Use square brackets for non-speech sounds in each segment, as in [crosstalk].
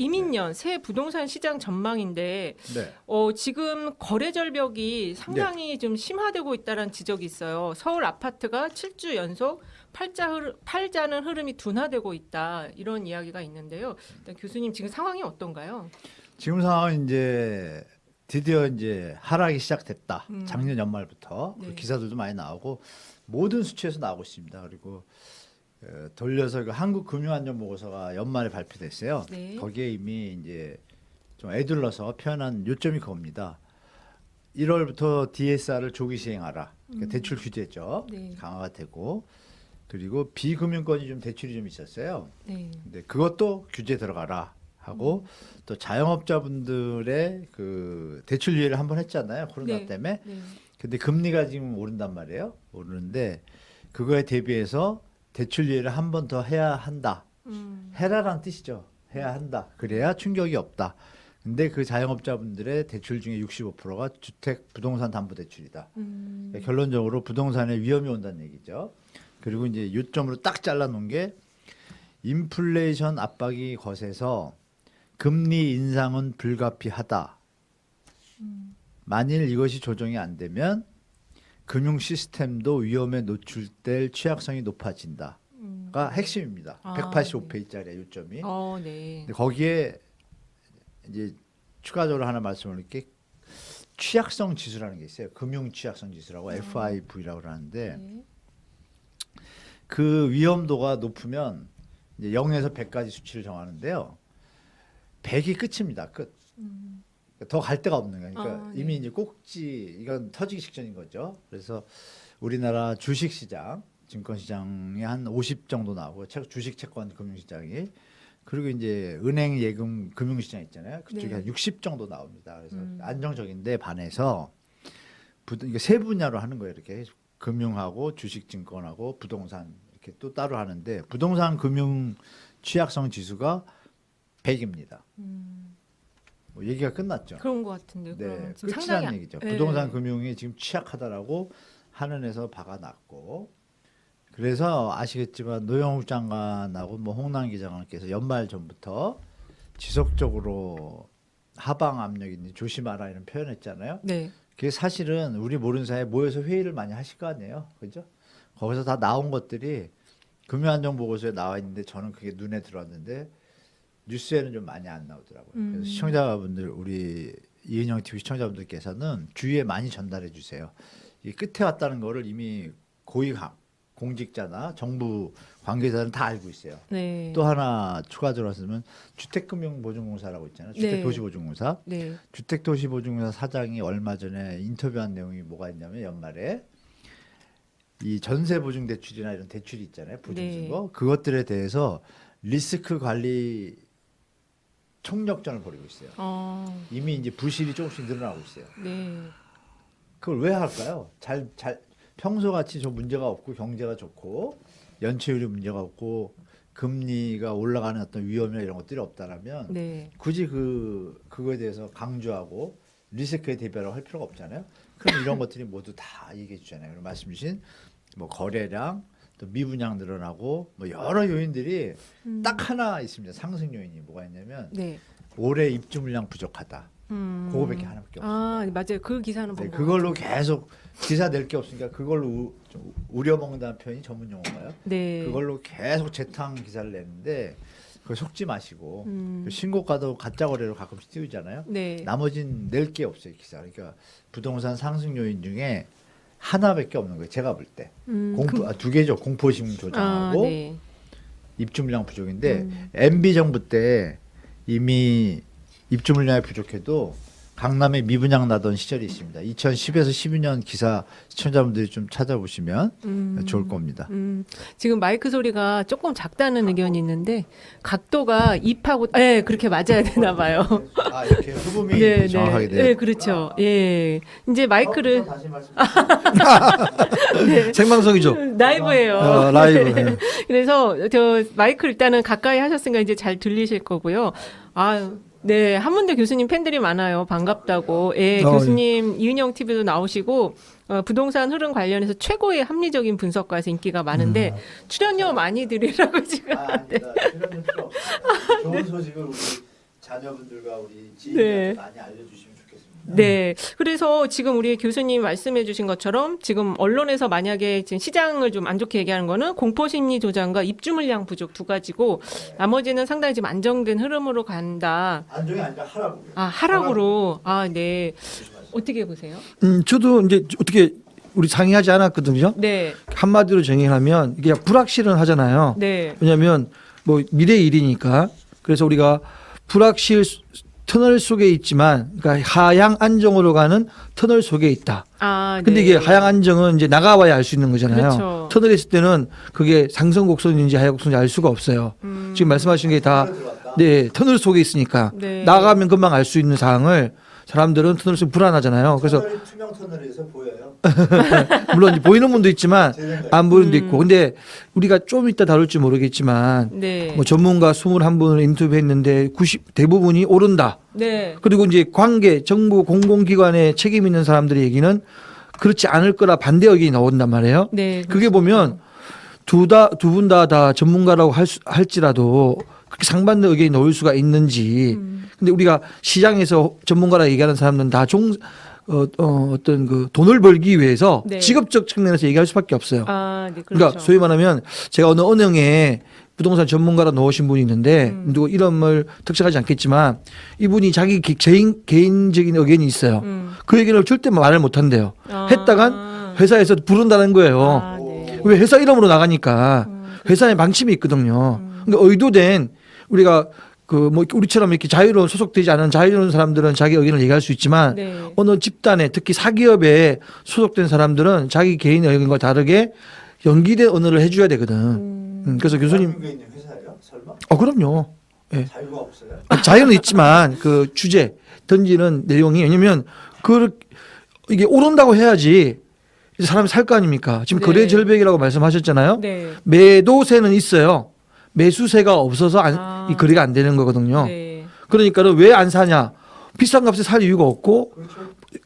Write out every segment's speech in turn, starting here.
이민년 새 부동산 시장 전망인데 네. 어, 지금 거래 절벽이 상당히 좀 심화되고 있다는 지적이 있어요. 서울 아파트가 7주 연속 팔자 흐르, 팔자는 흐름이 둔화되고 있다 이런 이야기가 있는데요. 일단 교수님 지금 상황이 어떤가요? 지금 상황은 이제 드디어 이제 하락이 시작됐다. 음. 작년 연말부터 그 네. 기사들도 많이 나오고 모든 수치에서 나오고 있습니다. 그리고 어, 돌려서 그 한국 금융안전 보고서가 연말에 발표됐어요. 네. 거기에 이미 이제 좀 애둘러서 표현한 요점이 그겁니다. 1월부터 DSR을 조기 시행하라. 그러니까 대출 규제죠. 음. 네. 강화가 되고 그리고 비금융권이 좀 대출이 좀 있었어요. 네. 근데 그것도 규제 들어가라 하고 또 자영업자분들의 그 대출 유예를 한번 했잖아요 코로나 네. 때문에 네. 근데 금리가 지금 오른단 말이에요 오르는데 그거에 대비해서 대출 유예를 한 번 더 해야 한다 음. 해라란 뜻이죠 해야 한다 그래야 충격이 없다 근데 그 자영업자분들의 대출 중에 65%가 주택 부동산 담보 대출이다 음. 그러니까 결론적으로 부동산에 위험이 온다는 얘기죠. 그리고 이제 요점으로 딱 잘라 놓은 게 인플레이션 압박이 거세서 금리 인상은 불가피하다. 만일 이것이 조정이 안 되면 금융 시스템도 위험에 노출될 취약성이 높아진다가 음. 핵심입니다. 아, 185페이지짜리 요점이. 어, 네. 근데 거기에 이제 추가적으로 하나 말씀을 드릴게 취약성 지수라는 게 있어요. 금융 취약성 지수라고 FIV라고 그러는데 네. 그 위험도가 높으면 이제 0에서 100까지 수치를 정하는데요. 100이 끝입니다. 끝. 음. 더 갈 데가 없는 거예요. 그러니까 아, 네. 이미 이제 꼭지 이건 터지기 직전인 거죠. 그래서 우리나라 주식 시장, 증권 시장이 한 50 정도 나오고 채- 주식 채권 금융 시장이 그리고 이제 은행 예금 금융 시장 있잖아요. 그쪽이 네. 한 60 정도 나옵니다. 그래서 음. 안정적인데 반해서 부, 이게 세 분야로 하는 거예요. 이렇게 금융하고 주식 증권하고 부동산 이렇게 또 따로 하는데 부동산 금융 취약성 지수가 100입니다. 음. 뭐 얘기가 끝났죠. 그런 것 같은데. 네, 지금 끝이라는 상당히 얘기죠. 네. 부동산 금융이 지금 취약하다라고 하늘에서 박아놨고 그래서 아시겠지만 노영욱 장관하고 뭐 홍남 기자관께서 연말 전부터 지속적으로 하방 압력인지 조심하라 이런 표현했잖아요. 네. 그게 사실은 우리 모르는 사이에 모여서 회의를 많이 하실 거 아니에요, 그죠? 거기서 다 나온 것들이 금융안전보고서에 나와 있는데 저는 그게 눈에 들어왔는데 뉴스에는 좀 많이 안 나오더라고요. 음. 그래서 시청자분들 우리 이은영 TV 시청자분들께서는 주위에 많이 전달해 주세요. 이 끝에 왔다는 거를 이미 고위 가- 공직자나 정부 관계자는 다 알고 있어요. 네. 또 하나 추가적으로 하면 주택금융보증공사라고 있잖아요. 네. 주택도시보증공사. 네. 주택도시보증공사 사장이 얼마 전에 인터뷰한 내용이 뭐가 있냐면 연말에 이 전세 보증 대출이나 이런 대출이 있잖아요. 보증 네. 증거 그것들에 대해서 리스크 관리 총력전을 벌이고 있어요. 어. 이미 이제 부실이 조금씩 늘어나고 있어요. 네. 그걸 왜 할까요? 잘 잘 평소 같이 저 문제가 없고 경제가 좋고 연체율이 문제가 없고 금리가 올라가는 어떤 위험이나 이런 것들이 없다라면 네. 굳이 그 그거에 대해서 강조하고 리스크에 대비하라고 할 필요가 없잖아요. 그럼 이런 것들이 모두 다 얘기해 주잖아요. 말씀 주신 뭐 거래량 또 미분양 늘어나고 뭐 여러 요인들이 음. 딱 하나 있습니다. 상승 요인이 뭐가 있냐면 네. 올해 입주 물량 부족하다. 음. 그거밖에 하나밖에 없어요. 아, 맞아요. 그 기사는 네, 것 그걸로 계속 기사 낼 게 없으니까 그걸로 우, 좀 우려먹는다는 표현이 전문 용어인가요? 네. 그걸로 계속 재탕 기사를 내는데 그걸 속지 마시고 음. 신고가도 가짜 거래로 가끔씩 띄우잖아요. 네. 나머진 낼 게 없어요 기사. 그러니까 부동산 상승 요인 중에 하나밖에 없는 거예요. 제가 볼 때. 음, 공포 아, 두 개죠. 공포심 아, 조장하고 네. 입주 물량 부족인데 음. MB 정부 때 이미 입주 물량이 부족해도 강남에 미분양 나던 시절이 있습니다. 2010에서 12년 기사 시청자분들이 좀 찾아보시면 음. 좋을 겁니다. 음, 지금 마이크 소리가 조금 작다는 의견이 있는데 각도가 입하고 네, 그렇게 맞아야 되나 봐요. 아 이렇게 흡음이 네, 정확하게 네. 돼요. 네, 그렇죠. 예. 이제 마이크를 다시 말씀. [laughs] [laughs] 생방송이죠. 라이브예요. 어, 라이브. 네. [laughs] 네. 그래서 저 마이크 일단은 가까이 하셨으니까 이제 잘 들리실 거고요. 아, 네 한문대 교수님 팬들이 많아요. 반갑다고. 예, 어, 교수님 이은영 TV도 나오시고 어, 부동산 흐름 관련해서 최고의 합리적인 분석가에서 인기가 많은데 출연료 많이 드리라고 [laughs] 지금. 아, 아닙니다. 출연료 필요 없어요. 좋은 소식을 우리 자녀분들과 우리 네. 지인들한테 많이 알려주시면 좋겠습니다. 네. 그래서 지금 우리 교수님 말씀해 주신 것처럼 지금 언론에서 만약에 지금 시장을 좀 안 좋게 얘기하는 거는 공포 심리 조장과 입주 물량 부족 두 가지고 나머지는 상당히 지금 안정된 흐름으로 간다. 안정이 아니라 하라고요. 아, 하락으로. 아, 네. 조심하세요. 어떻게 보세요? 음, 저도 이제 어떻게 우리 상의하지 않았거든요. 네. 한마디로 정의하면 이게 불확실은 하잖아요. 네. 왜냐하면 뭐 미래 일이니까 그래서 우리가 불확실 수- 터널 속에 있지만 그러니까 하향 안정으로 가는 터널 속에 있다. 아, 근데 네. 이게 하향 안정은 이제 나가봐야 알 수 있는 거잖아요. 그렇죠. 터널에 있을 때는 그게 상승 곡선인지 하향 곡선인지 알 수가 없어요. 음, 지금 말씀하신 게 다. 네, 터널 속에 있으니까 네. 나가면 금방 알 수 있는 사항을 사람들은 터널 속에 불안하잖아요. 그래서 터널이 투명 터널에서 보여요. [laughs] 물론 이제 보이는 분도 있지만. 안 보이는 분도 음. 있고. 근데 우리가 좀 이따 다룰지 모르겠지만 네. 뭐 전문가 21분을 인터뷰했는데 90 대부분이 오른다. 네. 그리고 이제 관계 정부 공공기관에 책임 있는 사람들의 얘기는 그렇지 않을 거라 반대 의견이 나온단 말이에요. 네. 그게 보면 두 다 두 분 다 다 전문가라고 할 수, 할지라도 그렇게 상반된 의견이 나올 수가 있는지. 음. 근데 우리가 시장에서 전문가라 얘기하는 사람들은 다 종 어, 어, 어떤 그 돈을 벌기 위해서 네. 직업적 측면에서 얘기할 수밖에 없어요. 아, 네. 그러니까 그렇죠. 소위 말하면 제가 어느 은행에 부동산 전문가로 넣으신 분이 있는데 음. 누구 이름을 특정하지 않겠지만 이분이 자기 개- 개인 개인적인 의견이 있어요. 음. 그 얘기를 절대 말을 못 한대요. 아. 했다간 회사에서 부른다는 거예요. 아, 네. 왜 회사 이름으로 나가니까 음. 회사에 방침이 있거든요. 음. 그러니까 의도된 우리가 그뭐 우리처럼 이렇게 자유로운 소속되지 않은 자유로운 사람들은 자기 의견을 얘기할 수 있지만 네. 어느 집단에 특히 사기업에 소속된 사람들은 자기 개인 의견과 다르게 연기된 언어를 해줘야 되거든. 음. 음, 그래서 교수님, 있는 회사예요? 설마? 어 그럼요. 예. 자유가 없어요? 아, 자유는 있지만 그 주제 던지는 내용이 왜냐면 그 이게 오른다고 해야지 이제 사람이 살 거 아닙니까? 지금 네. 거래 절벽이라고 말씀하셨잖아요. 네. 매도세는 있어요. 매수세가 없어서 안, 아. 이 거래가 안 되는 거거든요. 네. 그러니까는 왜 안 사냐? 비싼 값에 살 이유가 없고.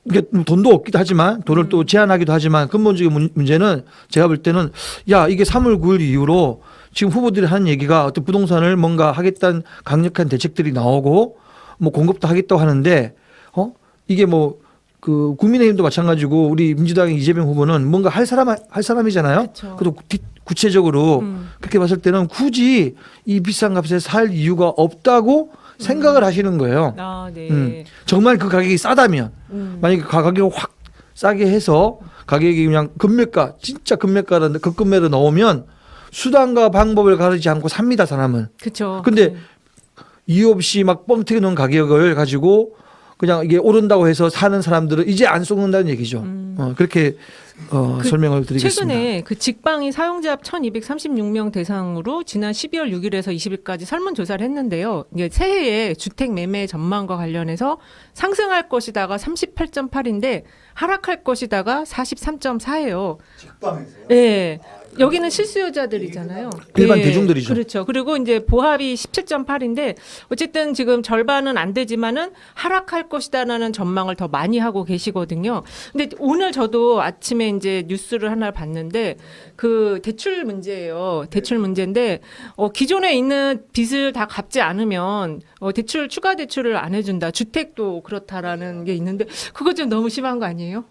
이게 돈도 없기도 하지만 돈을 또 제한하기도 하지만 근본적인 문- 문제는 제가 볼 때는 야 이게 3월 9일 이후로 지금 후보들이 하는 얘기가 어떤 부동산을 뭔가 하겠다는 강력한 대책들이 나오고 뭐 공급도 하겠다고 하는데 어 이게 뭐 그 국민의힘도 마찬가지고 우리 민주당의 이재명 후보는 뭔가 할 사람 할 사람이잖아요. 그래도 구- 구체적으로 음. 그렇게 봤을 때는 굳이 이 비싼 값에 살 이유가 없다고 생각을 하시는 거예요. 아, 네. 음. 정말 그 가격이 싸다면 음. 만약에 가- 가격을 확 싸게 해서 가격이 그냥 금매가 진짜 금매가라는 급금매로 나오면 수단과 방법을 가르지 않고 삽니다 사람은 그쵸. 근데 네. 이유 없이 막 뻥튀기 놓은 가격을 가지고 그냥 이게 오른다고 해서 사는 사람들은 이제 안 쏘는다는 얘기죠. 음. 어, 그렇게 어, 그 설명을 드리겠습니다. 최근에 그 직방이 사용자 1,236명 대상으로 지난 12월 6일에서 20일까지 설문조사를 했는데요. 이게 새해에 주택 매매 전망과 관련해서 상승할 것이다가 38.8인데 하락할 것이다가 43.4예요. 직방에서요? 예. 아, 여기는 실수요자들이잖아요. 일반 예, 대중들이죠. 그렇죠. 그리고 이제 보합이 17.8인데 어쨌든 지금 절반은 안 되지만은 하락할 것이다라는 전망을 더 많이 하고 계시거든요. 근데 오늘 저도 아침에 이제 뉴스를 하나 봤는데 그 대출 문제예요. 대출 문제인데 어 기존에 있는 빚을 다 갚지 않으면 어 대출 추가 대출을 안 해준다. 주택도 그렇다라는 게 있는데 그거 좀 너무 심한 거 아니에요?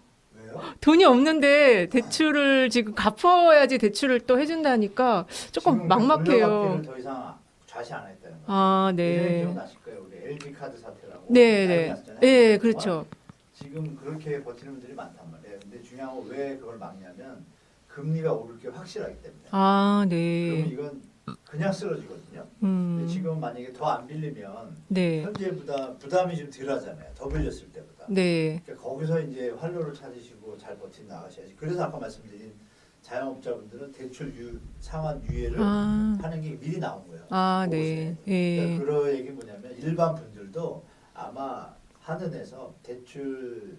돈이 없는데 대출을 지금 갚아야지 대출을 또 해준다니까 조금 지금 막막해요. 더 이상 좌시 안 했다는 거예요. 아, 네. 네. 기억나실 거예요. 우리 LG 카드 사태라고. 네, 난리 네. 났잖아요. 네, 그렇죠. 지금 그렇게 버티는 분들이 많단 말이에요. 근데 중요한 건 왜 그걸 막냐면 금리가 오를 게 확실하기 때문에. 아, 네. 이건 그냥 쓰러지거든요. 음. 근데 지금 만약에 더 안 빌리면 네. 현재 부담 부담이 좀 덜하잖아요. 더 빌렸을 때보다. 네. 그러니까 거기서 이제 활로를 찾으시고 잘 버티 나가셔야지. 그래서 아까 말씀드린 자영업자분들은 대출 유 상환 유예를 아. 하는 게 미리 나온 거예요. 아. 네. 예. 그러니까 그런 얘기 뭐냐면 일반 분들도 아마 한은에서 대출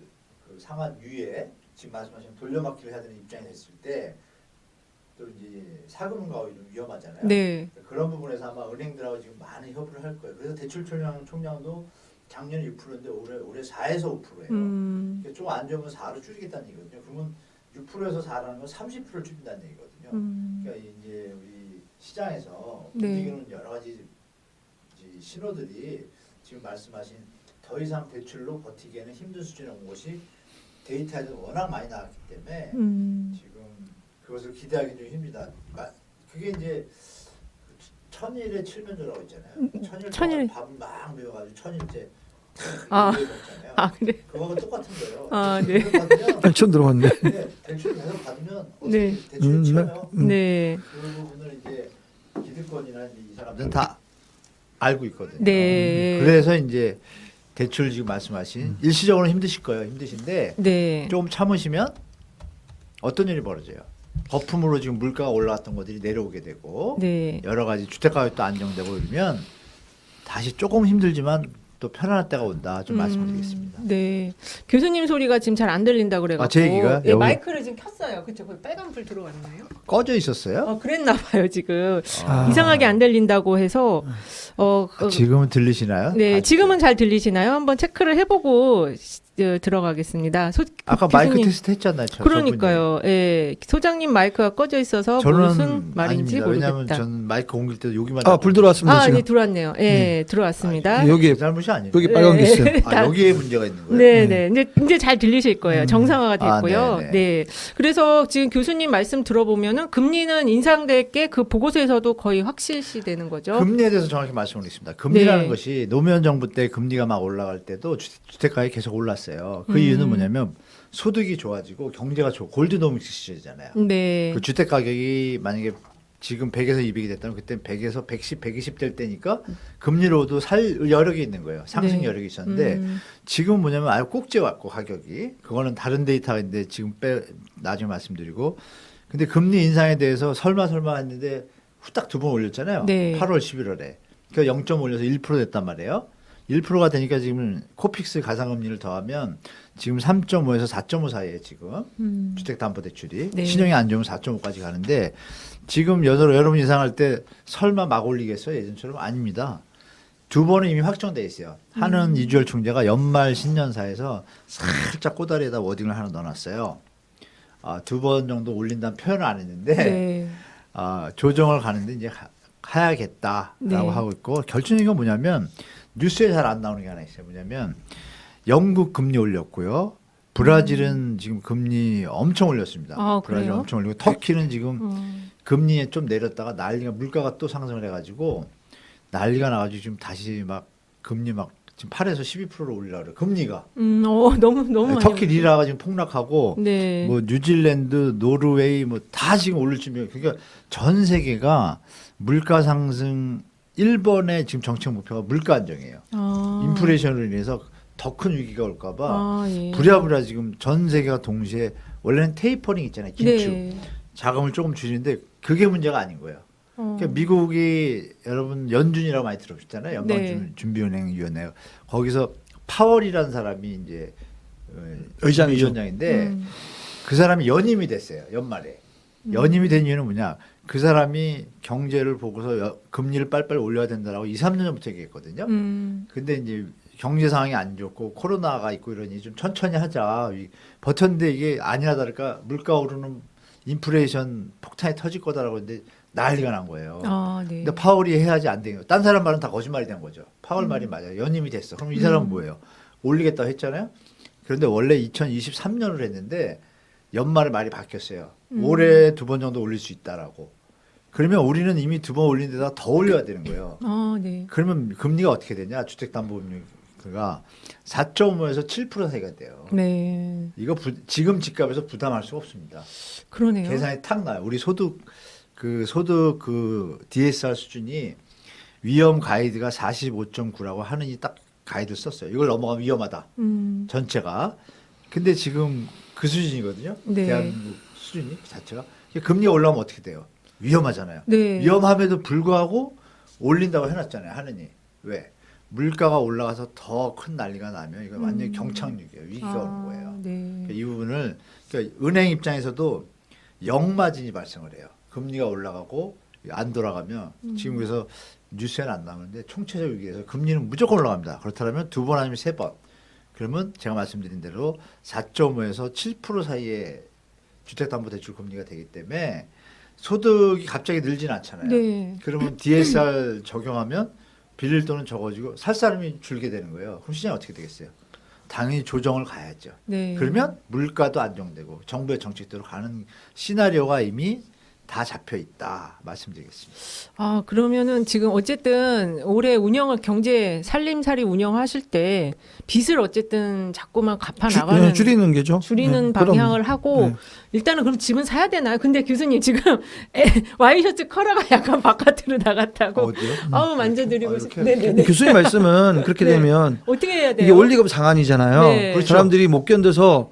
그 상환 유예 지금 말씀하신 돌려막기를 해야 되는 입장이 됐을 때 또 이제 가고 좀 위험하잖아요. 네. 그런 부분에서 아마 은행들하고 지금 많은 협의를 할 거예요. 그래서 대출 총량 총량도 작년 6%인데 올해 올해 4에서 5%예요. 음. 좀안 좋으면 4로 줄이겠다는 얘기거든요. 그러면 6%에서 4라는 건 30%를 줄인다는 얘기거든요. 음. 그러니까 이제 우리 시장에서 네. 움직이는 여러 가지 신호들이 지금 말씀하신 더 이상 대출로 버티기에는 힘든 수준에 온 것이 데이터에서 워낙 많이 나왔기 때문에 음. 지금 그것을 기대하기 좀 힘들다. 마- 그게 이제 천일의 칠면조라고 있잖아요. 천일 천일. 동안 밥막 메워가지고 천일째 아. 이렇게 먹잖아요. 아 그래. 그거하고 똑같은 거예요. 아, 네. 대출 받으면 아, 처음 들어봤네. 네, 대출 계속 받으면 네. 어떻게 대출 음, 쳐요. 음. 네. 그 부분을 이제 기득권이나 이제 이 사람들은 다 알고 있거든요. 네. 그래서 이제 대출 지금 말씀하신 일시적으로 힘드실 거예요. 힘드신데 네. 조금 참으시면 어떤 일이 벌어져요. 거품으로 지금 물가가 올라왔던 것들이 내려오게 되고 네. 여러 가지 주택 가격도 안정되고 이러면 다시 조금 힘들지만 또 편안할 때가 온다. 좀 말씀드리겠습니다. 음, 네. 교수님 소리가 지금 잘 안 들린다 그래 가지고. 아, 제 얘기가요? 예, 여기- 마이크를 지금 켰어요. 그쵸? 거기 빨간 불 들어왔나요? 꺼져 있었어요? 어, 그랬나 봐요 지금. 아. 이상하게 안 들린다고 해서 어, 어, 아, 지금은 들리시나요? 네 아, 지금은 잘 들리시나요? 한번 체크를 해보고 시- 어, 들어가겠습니다. 소, 아까 교수님. 마이크 테스트 했잖아요. 저- 그러니까요. 예. 소장님 마이크가 꺼져 있어서. 무슨 말인지 아닙니다. 왜냐하면 모르겠다. 저는 마이크 옮길 때도 여기만 아, 불 들어왔습니다. 아, 지금. 네 들어왔네요. 예, 들어왔습니다. 아, 여기 제 잘못이 아니에요. 여기 빨간 게 네. 있어요. 아, 여기에 문제가 있는 거예요? 네, 네. 이제 이제 잘 들리실 거예요. 정상화가 아, 됐고요. 네, 네, 네. 그래서 지금 교수님 말씀 들어보면은 금리는 인상될 게 그 보고서에서도 거의 확실시 되는 거죠. 금리에 대해서 정확히 말씀드리겠습니다. 금리라는 네. 것이 노무현 정부 때 금리가 막 올라갈 때도 주- 주택가격이 계속 올랐어요. 그 음. 이유는 뭐냐면 소득이 좋아지고 경제가 좋고 골드노믹스 시절이잖아요. 네. 그 주택 가격이 만약에 지금 100에서 200이 됐다면 그때 100에서 110, 120 될 때니까 금리로도 살 여력이 있는 거예요. 상승 네. 여력이 있었는데 음, 지금 뭐냐면 아예 꼭지에 왔고 가격이 그거는 다른 데이터인데 지금 빼 나중에 말씀드리고 근데 금리 인상에 대해서 설마 설마 했는데 후딱 두 번 올렸잖아요. 네. 8월 11월에 그 0점 올려서 1% 됐단 말이에요. 1%가 되니까 지금 코픽스 가상금리를 더하면 지금 3.5에서 4.5 사이에 지금 음. 주택담보대출이 네. 신용이 안 좋으면 4.5까지 가는데 지금 여러 여러분 예상할 때 설마 막 올리겠어요 예전처럼 아닙니다. 두 번은 이미 확정돼 있어요. 하는 음. 이주열 총재가 연말 신년사에서 살짝 꼬다리에다 워딩을 하나 넣어놨어요. 아, 두 번 정도 올린다는 표현을 안 했는데 네. 아, 조정을 가는데 이제 가, 가야겠다라고 네. 하고 있고 결정적인 건 뭐냐면 뉴스에 잘 안 나오는 게 하나 있어요. 뭐냐면 영국 금리 올렸고요. 브라질은 지금 금리 엄청 올렸습니다. 음. 아, 브라질 그래요? 엄청 올리고 터키는 지금 음. 금리에 좀 내렸다가 난리가 물가가 또 상승을 해가지고 난리가 나가지고 지금 다시 막 금리 막 지금 8에서 12%로 올리려 그래 요. 금리가 음, 어, [laughs] 너무 너무 많이 터키 리라가 지금 폭락하고 네. 뭐 뉴질랜드, 노르웨이 뭐 다 지금 올릴 준비. 그러니까 전 세계가 물가 상승 1번의 지금 정책 목표가 물가 안정이에요. 아. 인플레이션으로 인해서 더 큰 위기가 올까봐 아, 예. 부랴부랴 지금 전 세계가 동시에 원래는 테이퍼링 있잖아요. 긴축 네. 자금을 조금 줄이는데 그게 문제가 아닌 거예요. 어. 그러니까 미국이 여러분 연준이라고 많이 들어보셨잖아요. 연방 네. 준- 준비은행위원회 거기서 파월이라는 사람이 이제 어, 의장이죠. 위원장인데 음. 그 사람이 연임이 됐어요. 연말에 연임이 된 이유는 뭐냐? 그 사람이 경제를 보고서 여- 금리를 빨리빨리 올려야 된다라고 2, 3년 전부터 얘기했거든요. 음. 근데 이제 경제 상황이 안 좋고 코로나가 있고 이러니 좀 천천히 하자. 이- 버텼는데 이게 아니나 다를까 물가 오르는 인플레이션 폭탄이 터질 거다라고 했는데 난리가 난 거예요. 아, 네. 근데 파월이 해야지 안 돼요. 딴 사람 말은 다 거짓말이 된 거죠. 파월 말이 맞아요. 연임이 됐어. 그럼 이 사람은 음. 뭐예요? 올리겠다고 했잖아요. 그런데 원래 2023년을 했는데 연말에 말이 바뀌었어요. 음. 올해 두 번 정도 올릴 수 있다라고. 그러면 우리는 이미 두 번 올린 데다 더 올려야 되는 거예요. 아, 네. 그러면 금리가 어떻게 되냐? 주택담보금리가 4.5에서 7% 사이가 돼요. 네. 이거 부- 지금 집값에서 부담할 수가 없습니다. 그러네요. 계산이 탁 나요. 우리 소득 그 소득 그 DSR 수준이 위험 가이드가 45.9라고 하느니 딱 가이드 썼어요. 이걸 넘어가면 위험하다. 음. 전체가. 근데 지금 그 수준이거든요. 네. 대한민국 수준이 그 자체가. 금리가 올라오면 어떻게 돼요? 위험하잖아요. 네. 위험함에도 불구하고 올린다고 해놨잖아요. 하느니 왜? 물가가 올라가서 더 큰 난리가 나면 이거 완전 히 음. 경착륙이에요. 위기가 아, 오는 거예요. 네. 그러니까 이 부분을 그러니까 은행 입장에서도 역마진이 발생을 해요. 금리가 올라가고 안 돌아가면 음. 지금 그래서 뉴스에는 안 나오는데 총체적 위기에서 금리는 무조건 올라갑니다. 그렇다면 두 번 아니면 세 번. 그러면 제가 말씀드린 대로 4.5에서 7% 사이에 주택담보대출 금리가 되기 때문에 소득이 갑자기 늘진 않잖아요. 네. 그러면 DSR 적용하면 빌릴 돈은 적어지고 살 사람이 줄게 되는 거예요. 그럼 시장이 어떻게 되겠어요? 당연히 조정을 가야죠. 네. 그러면 물가도 안정되고 정부의 정책대로 가는 시나리오가 이미 다 잡혀 있다 말씀드리겠습니다. 아, 그러면은 지금 어쨌든 올해 운영을 경제 살림살이 운영하실 때 빚을 어쨌든 자꾸만 갚아 주- 나가는 예, 줄이는 게죠. 줄이는 네, 그럼. 방향을 하고 네. 일단은 그럼 집은 사야 되나요? 근데 교수님 지금 [laughs] 에, 와이셔츠 컬러가 약간 바깥으로 나갔다고 어디요? 아우 만져드리고 아, 싶 이렇게? 네네 네 교수님 말씀은 [laughs] 그렇게 네. 되면 어떻게 해야 돼요? 이게 원리금 상한이잖아요. 네. 그렇죠. 사람들이 못 견뎌서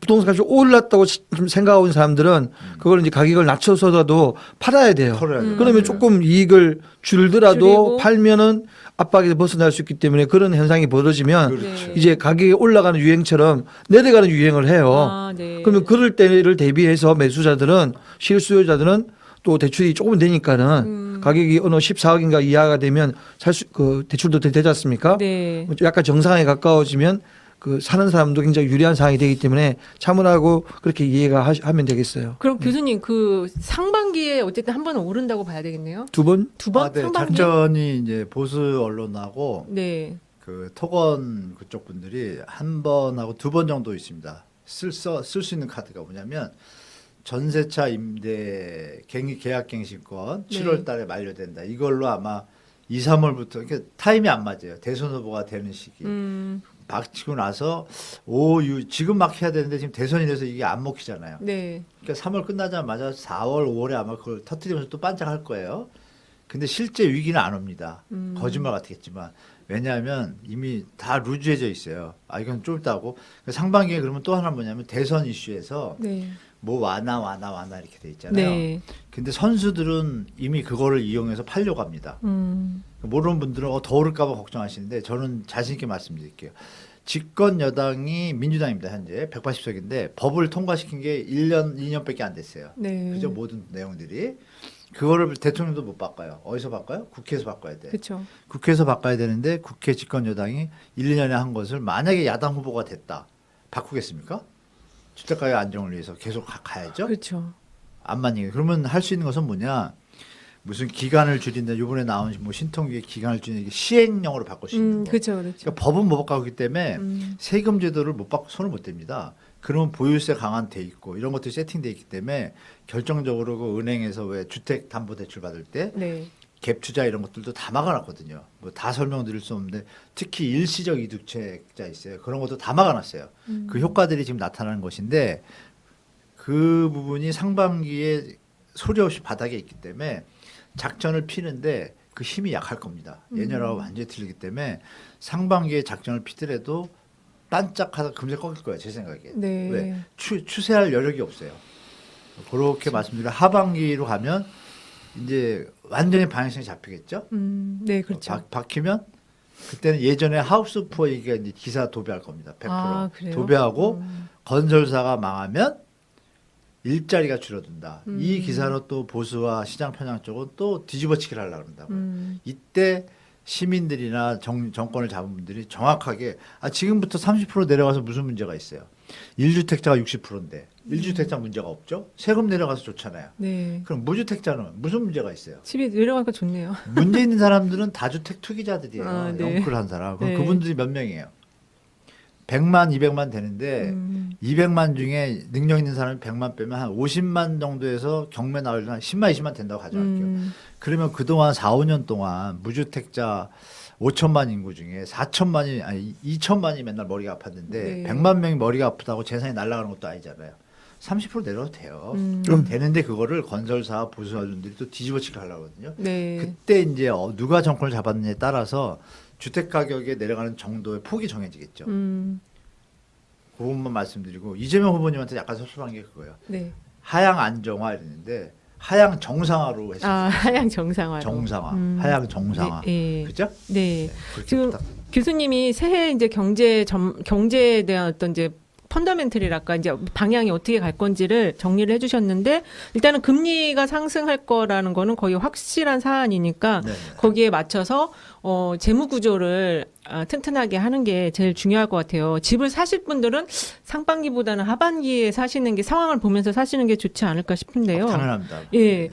부동산 값이 올랐다고 있는 사람들은 그걸 이제 가격을 낮춰서라도 팔아야 돼요. 털어야 돼요. 그러면 조금 이익을 줄더라도 줄이고. 팔면은 압박에서 벗어날 수 있기 때문에 그런 현상이 벌어지면 그렇죠. 네. 이제 가격이 올라가는 유행처럼 내려가는 유행을 해요. 아, 네. 그러면 그럴 때를 대비해서 매수자들은 실수요자들은 또 대출이 조금 되니까는 음. 가격이 어느 14억인가 이하가 되면 살수 그 대출도 되- 되지 않습니까? 네. 약간 정상에 가까워지면 그 사는 사람도 굉장히 유리한 상황이 되기 때문에 참으라고 그렇게 이해가 하, 하면 되겠어요. 그럼 교수님 그 상반기에 어쨌든 한 번은 오른다고 봐야 되겠네요. 두 번? 두 번 아, 네. 상반기. 작전이 이제 보수 언론하고 네. 그 토건 그쪽 분들이 한 번하고 두 번 정도 있습니다. 쓸쓸 수 있는 카드가 뭐냐면 전세차 임대 갱 계약 갱신권 네. 7월 달에 만료된다. 이걸로 아마 2, 3월부터 이렇게 타임이 안 맞아요. 대선 후보가 되는 시기. 음. 박치고 나서 5, 6 지금 막 해야 되는데 지금 대선이 돼서 이게 안 먹히잖아요. 네. 그러니까 3월 끝나자마자 4월, 5월에 아마 그걸 터뜨리면서 또 반짝할 거예요. 근데 실제 위기는 안 옵니다. 음. 거짓말 같겠지만 왜냐하면 이미 다 루즈해져 있어요. 아 이건 좀 있다고 상반기에 그러면 또 하나 뭐냐면 대선 이슈에서 네. 뭐 완화 완화 완화 이렇게 돼 있잖아요. 네. 근데 선수들은 이미 그거를 이용해서 팔려고 합니다. 음. 모르는 분들은 어, 더 오를까봐 걱정하시는데 저는 자신 있게 말씀드릴게요. 집권 여당이 민주당입니다 현재 180석인데 법을 통과시킨 게 1년 2년밖에 안 됐어요. 네. 그죠 모든 내용들이 그거를 대통령도 못 바꿔요. 어디서 바꿔요? 국회에서 바꿔야 돼. 그렇죠. 국회에서 바꿔야 되는데 국회 집권 여당이 1, 2년에 한 것을 만약에 야당 후보가 됐다. 바꾸겠습니까? 주택가격 안정을 위해서 계속 가, 가야죠. 그렇죠. 안 맞는 게 그러면 할 수 있는 것은 뭐냐? 무슨 기간을 줄인다. 이번에 나온 뭐 신통기의 기간을 줄이는 게 시행령으로 바꿀 수 있는 음, 거. 그렇죠. 그렇죠. 그러니까 법은 못 바꾸기 때문에 음. 세금 제도를 못 바꾸 손을 못 댑니다. 그러면 보유세 강화돼 있고 이런 것들이 세팅돼 있기 때문에 결정적으로 그 은행에서 왜 주택 담보 대출 받을 때 네. 갭 투자 이런 것들도 다 막아놨거든요. 뭐 다 설명드릴 수 없는데 특히 일시적 이득채자 있어요. 그런 것도 다 막아놨어요. 음. 그 효과들이 지금 나타나는 것인데 그 부분이 상반기에 소리 없이 바닥에 있기 때문에 작전을 피는데 그 힘이 약할 겁니다. 예년하고 완전히 틀리기 때문에 상반기에 작전을 피더라도 반짝하다 금세 꺾일 거예요. 제 생각에. 네. 왜? 추, 추세할 여력이 없어요. 그렇게 말씀드려 하반기로 가면 이제 완전히 방향성이 잡히겠죠. 음. 네, 그렇죠. 바, 박히면 그때는 예전에 하우스 푸어 얘기가 이제 기사 도배할 겁니다. 100% 아? 도배하고 음. 건설사가 망하면 일자리가 줄어든다. 음. 이 기사로 또 보수와 시장 편향 쪽은 또 뒤집어치기를 하려고 그런다고요. 음. 이때 시민들이나 정, 정권을 잡은 분들이 정확하게 아 지금부터 30% 내려가서 무슨 문제가 있어요. 1주택자가 60%인데 1주택자 문제가 없죠. 세금 내려가서 좋잖아요. 네. 그럼 무주택자는 무슨 문제가 있어요? 집이 내려가니까 좋네요. 문제 있는 사람들은 다주택 투기자들이에요. 아, 네. 영끌한 사람. 그럼 네. 그분들이 몇 명이에요? 100만, 200만 되는데 음. 200만 중에 능력 있는 사람이 100만 빼면 한 50만 정도에서 경매 나오려면 한 10만, 20만 된다고 가져갈게요. 음. 그러면 그동안 4, 5년 동안 무주택자 5천만 인구 중에 4천만이 아니 2천만이 맨날 머리가 아팠는데 네. 100만 명이 머리가 아프다고 재산이 날아가는 것도 아니잖아요. 30% 내려도 돼요. 음. 그럼 되는데 그거를 건설사 보수화준들이 또 뒤집어치기 하려고 하거든요. 네. 그때 이제 어, 누가 정권을 잡았느냐에 따라서 주택 가격에 내려가는 정도의 폭이 정해지겠죠. 음. 그것만 말씀드리고 이재명 후보님한테 약간 섭섭한 게 그거예요. 네. 하향 안정화 이랬는데 하향 정상화로 했어요. 아, 하향 정상화. 정상화, 음. 하향 정상화. 네. 네. 그죠? 네. 그렇게 지금 부탁- 교수님이 새해 이제 경제 점, 경제에 대한 어떤 이제 펀더멘틀이랄까 이제 방향이 어떻게 갈 건지를 정리를 해주셨는데 일단은 금리가 상승할 거라는 거는 거의 확실한 사안이니까 네. 거기에 맞춰서 어, 재무 구조를 아, 튼튼하게 하는 게 제일 중요할 것 같아요. 집을 사실 분들은 상반기보다는 하반기에 사시는 게 상황을 보면서 사시는 게 좋지 않을까 싶은데요. 당연합니다. 예.